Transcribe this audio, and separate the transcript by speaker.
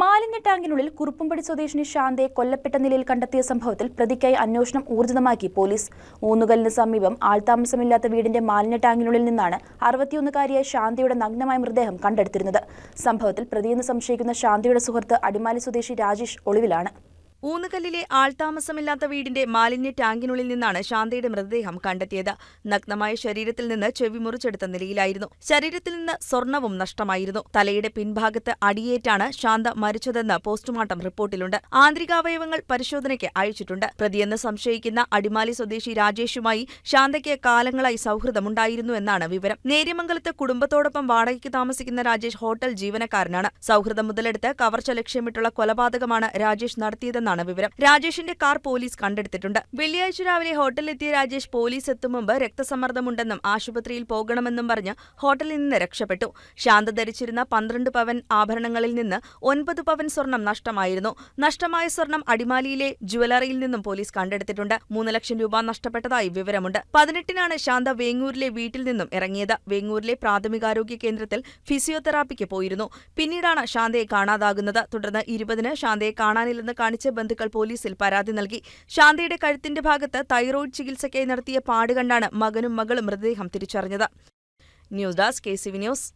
Speaker 1: മാലിന്യ ടാങ്കിനുള്ളിൽ കുറുപ്പുംപടി സ്വദേശിനി ശാന്തയെ കൊല്ലപ്പെട്ട നിലയിൽ കണ്ടെത്തിയ സംഭവത്തിൽ പ്രതിക്കായി അന്വേഷണം ഊർജിതമാക്കി പോലീസ്. ഊന്നുകലിന് സമീപം ആൾതാമസമില്ലാത്ത വീടിന്റെ മാലിന്യ ടാങ്കിനുള്ളിൽ നിന്നാണ് അറുപത്തിയൊന്നുകാരിയായ ശാന്തിയുടെ നഗ്നമായ മൃതദേഹം കണ്ടെടുത്തിരുന്നത്. സംഭവത്തിൽ പ്രതിയെന്ന് സംശയിക്കുന്ന ശാന്തയുടെ സുഹൃത്ത് അടിമാലി സ്വദേശി രാജേഷ് ഒളിവിലാണ്.
Speaker 2: ഊന്നുകല്ലിലെ ആൾതാമസമില്ലാത്ത വീടിന്റെ മാലിന്യ ടാങ്കിനുള്ളിൽ നിന്നാണ് ശാന്തയുടെ മൃതദേഹം കണ്ടെത്തിയത്. നഗ്നമായ ശരീരത്തിൽ നിന്ന് ചെവി മുറിച്ചെടുത്ത നിലയിലായിരുന്നു. ശരീരത്തിൽ നിന്ന് സ്വർണവും നഷ്ടമായിരുന്നു. തലയുടെ പിൻഭാഗത്ത് അടിയേറ്റാണ് ശാന്ത മരിച്ചതെന്ന് പോസ്റ്റ്മോർട്ടം റിപ്പോർട്ടിലുണ്ട്. ആന്തരികാവയവങ്ങൾ പരിശോധനയ്ക്ക് അയച്ചിട്ടുണ്ട്. പ്രതിയെന്ന് സംശയിക്കുന്ന അടിമാലി സ്വദേശി രാജേഷുമായി ശാന്തയ്ക്ക് കാലങ്ങളായി സൗഹൃദമുണ്ടായിരുന്നു എന്നാണ് വിവരം. നേര്യമംഗലത്ത് കുടുംബത്തോടൊപ്പം വാടകയ്ക്ക് താമസിക്കുന്ന രാജേഷ് ഹോട്ടൽ ജീവനക്കാരനാണ്. സൗഹൃദം മുതലെടുത്ത് കവർച്ച ലക്ഷ്യമിട്ടുള്ള കൊലപാതകമാണ് രാജേഷ് നടത്തിയതെന്നാണ് വിവരം. രാജേഷിന്റെ കാർ പോലീസ് കണ്ടെടുത്തിട്ടുണ്ട്. വെള്ളിയാഴ്ച രാവിലെ ഹോട്ടലിലെത്തിയ രാജേഷ് പോലീസ് എത്തും മുമ്പ് രക്തസമ്മർദ്ദമുണ്ടെന്നും ആശുപത്രിയിൽ പോകണമെന്നും പറഞ്ഞ് ഹോട്ടലിൽ നിന്ന് രക്ഷപ്പെട്ടു. ശാന്ത ധരിച്ചിരുന്ന പന്ത്രണ്ട് പവൻ ആഭരണങ്ങളിൽ നിന്ന് ഒൻപത് പവൻ സ്വർണം നഷ്ടമായിരുന്നു. നഷ്ടമായ സ്വർണം അടിമാലിയിലെ ജുവലറിയിൽ നിന്നും പോലീസ് കണ്ടെടുത്തിട്ടുണ്ട്. മൂന്ന് ലക്ഷം രൂപ നഷ്ടപ്പെട്ടതായി വിവരമുണ്ട്. പതിനെട്ടിനാണ് ശാന്ത വേങ്ങൂരിലെ വീട്ടിൽ നിന്നും ഇറങ്ങിയത്. വേങ്ങൂരിലെ പ്രാഥമികാരോഗ്യ കേന്ദ്രത്തിൽ ഫിസിയോതെറാപ്പിക്ക് പോയിരുന്നു. പിന്നീടാണ് ശാന്തയെ കാണാതാകുന്നത്. തുടർന്ന് ഇരുപതിന് ശാന്തയെ കാണാനില്ലെന്ന് കാണിച്ച് ബന്ധുക്കൾ പോലീസിൽ പരാതി നൽകി. ശാന്തിയുടെ കഴുത്തിന്റെ ഭാഗത്ത് തൈറോയ്ഡ് ചികിത്സയ്ക്കായി നടത്തിയ പാട് കണ്ടാണ് മകനും മകളും മൃതദേഹം തിരിച്ചറിഞ്ഞത്. News desk K C news.